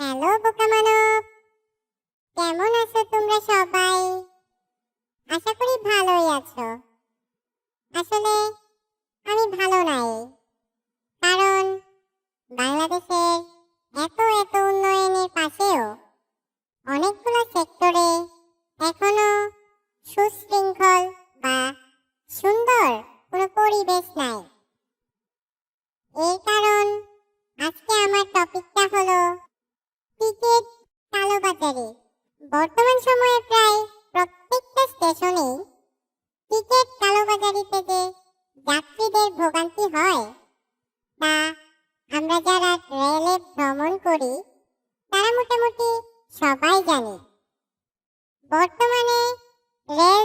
Hello, বোকা মানব। কেমন আছো তোমরা সবাই? আশা করি ভালোই আছো। আসলে, আমি ভালো নাই। কারণ, বাংলাদেশের এত এত উন্নয়নের পাশে বর্তমান সময়ে প্রায় প্রত্যেকটা স্টেশনেই টিকিট কালোবাজারিতে যে যাত্রীদের ভোগান্তি হয়, তা আমরা যারা রেলে ভ্রমণ করি, তারা মোটামুটি সবাই জানি। বর্তমানে রেল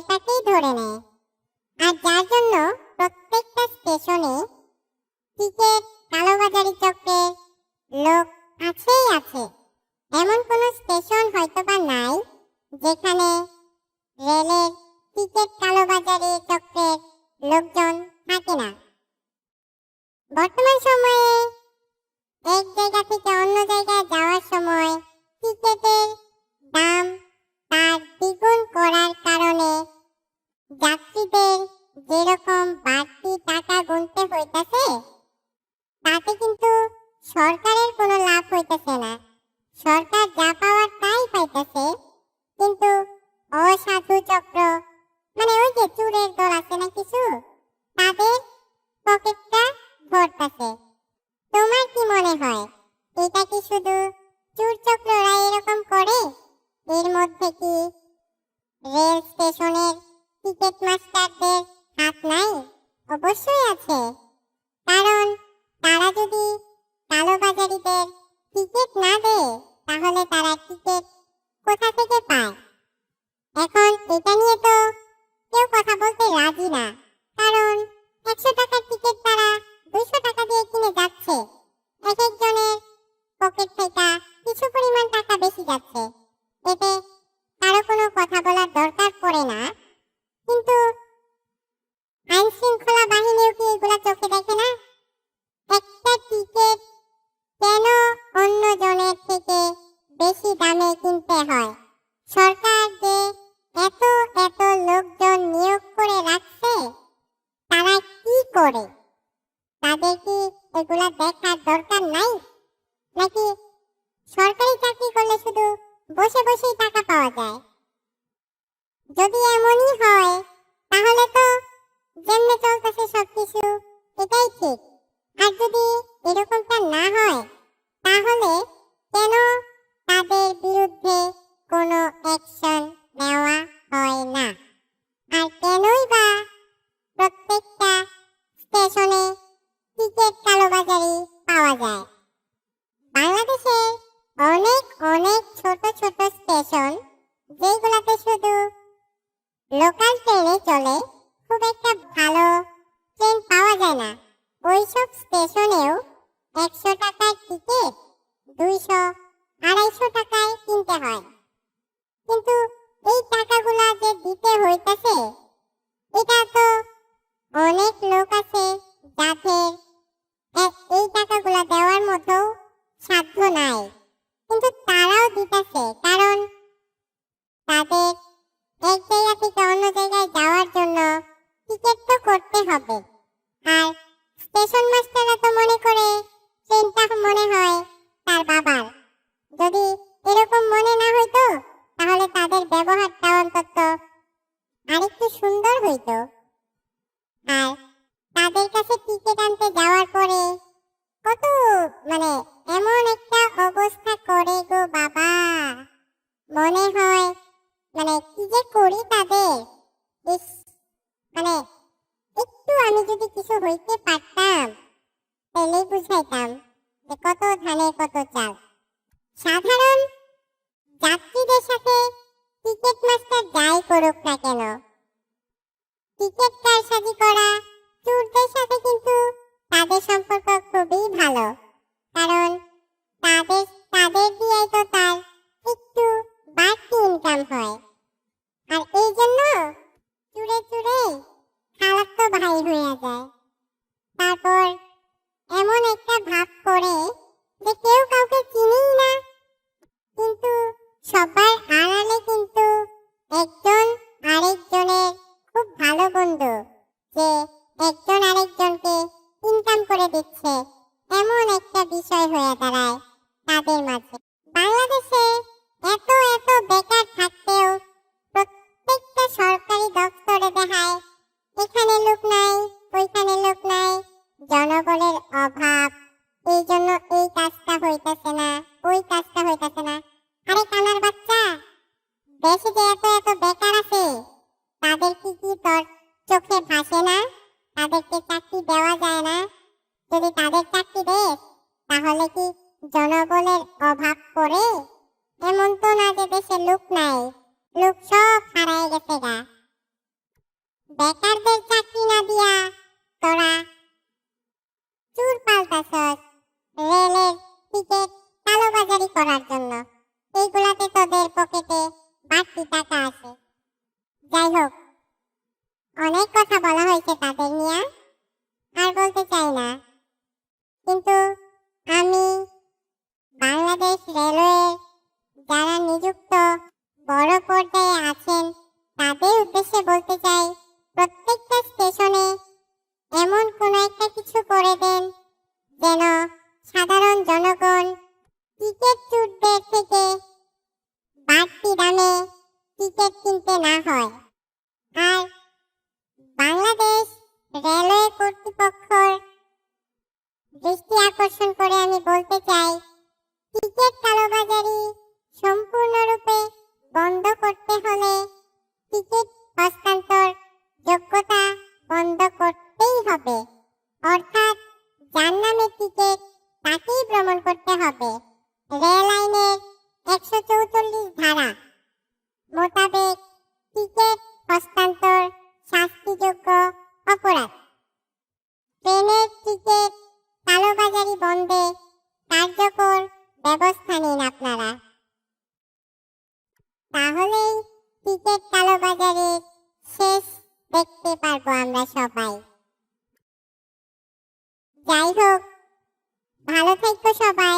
রেলটাকেই ধরে নেয়। আর যার জন্য প্রত্যেকটা স্টেশনে টিকেট, কালোবাজারি লোক আছেই আছে। এমন কোনো স্টেশন হয়তো বা নাই যেখানে রেলের টিকেট, কালোবাজারি চক্রের লোকজন এসব স্টেশনেও একশো টাকায় টিকিট দুইশো, আড়াইশো টাকায় কিনতে হয়। কিন্তু এই টাকাগুলো যে দিতে হইতেছে, এটা তো অনেক লোক আছে যাদের এই টাকাগুলো দেওয়ার মতো যদি এরকম মনে না হইতো, তাহলে তাদের ব্যবহারটা অন্তত আরেকটু সুন্দর হইত। আর তাদের কাছে টিকিট আনতে যাওয়ার পরে কত মানে এমন একটা অবস্থা করে গো বাবা। মনে হয় মানে কি যে করি তাদের। মানে একটু আমি যদি কিছু হইতে পারতাম তাহলেই বুঝাইতাম যে কত ধানের কত চাল। সাধারণ যাত্রীদের সাথে টিকিট মাস্টার যাই করুক না কেন? টিকিট কারসাজি করা চোরদের সাথে কিন্তু তাদের সম্পর্ক খুবই ভালো। কারণ তাদের তাদের দিয়েই তো তার একটু বাড়তি ইনকাম হয়। আর এই জন্য চুরে চুরে খালাতো ভাই হয়ে যায়। ইনকাম জনবলের অভাব পড়ে, এমন তো না যে দেশে লোক নাই, লোক সব হারায় গেছে গা। বেকারদের চাকরি না দিয়া তোরা চুর পাল্টাছস রেলের টিকিট কালোবাজারি করার জন্য। এইগুলাতে তোদের পকেটে বাড়তি টাকা আছে। যাই হোক, অনেক কথা বলা হয়েছে তাদের নিয়ে, আর বলতে চাই না। কিন্তু আমি বাংলাদেশ রেলওয়ে যারা নিযুক্ত বড় পর্যায়ে আছেন, তাদের উদ্দেশ্যে বলতে চাই, প্রত্যেকটা স্টেশনে এমন কোন একটা কিছু করে দেন যেন সাধারণ জনগণ টিকিট চুরদের থেকে বাড়তি দামে টিকিট কিনতে না হয়। আর বাংলাদেশ রেলওয়ে কর্তৃপক্ষর দৃষ্টি আকর্ষণ করে আমি বলতে চাই টিকিট কালোবাজারি সম্পূর্ণরূপে বন্ধ করতে হলে টিকিট হস্তান্তর যোগ্যতা ভালো থাকো সবাই আবারও দেখা